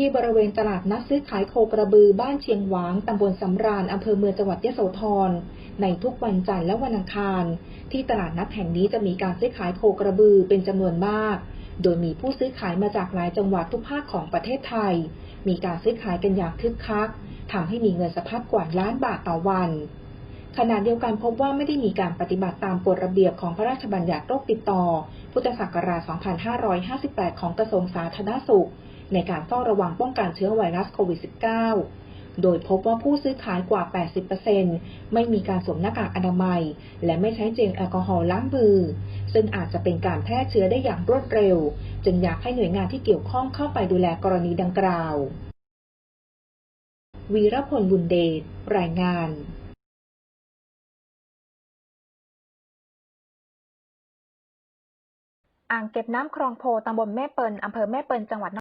ที่บริเวณตลาดนัดซื้อขายโคกระบือบ้านเชียงหวางตำบลสำราญอำเภอเมืองจังหวัดยะโสธร ในทุกวันจันทร์และวันอังคาร ที่ตลาดนัดแห่งนี้จะมีการซื้อขายโคกระบือเป็นจำนวนมาก โดยมีผู้ซื้อขายมาจากหลายจังหวัดทุกภาคของประเทศไทย มีการซื้อขายกันอย่างคึกคักทำให้มีเงินสะพัดกว่าล้านบาทต่อวัน ขณะเดียวกันพบว่าไม่ได้มีการปฏิบัติตามกฎระเบียบของพระราชบัญญัติโรคติดต่อ พุทธศักราช 2558 ของกระทรวงสาธารณสุข ในการเฝ้าระวังป้องกันเชื้อไวรัสโควิด -19 โดยพบว่าผู้ซื้อขายกว่า 80%ไม่มีการสวมหน้ากากอนามัย และไม่ใช้เจลแอลกอฮอล์ล้างมือ ซึ่งอาจจะเป็นการแพร่เชื้อได้อย่างรวดเร็ว จึงอยากให้หน่วยงานที่เกี่ยวข้องเข้าไปดูแลกรณีดังกล่าว วีรพลบุญเดช รายงาน อ่างเก็บน้ำคลองโพตำบลแม่เปิลอำเภอแม่เปิลจังหวัด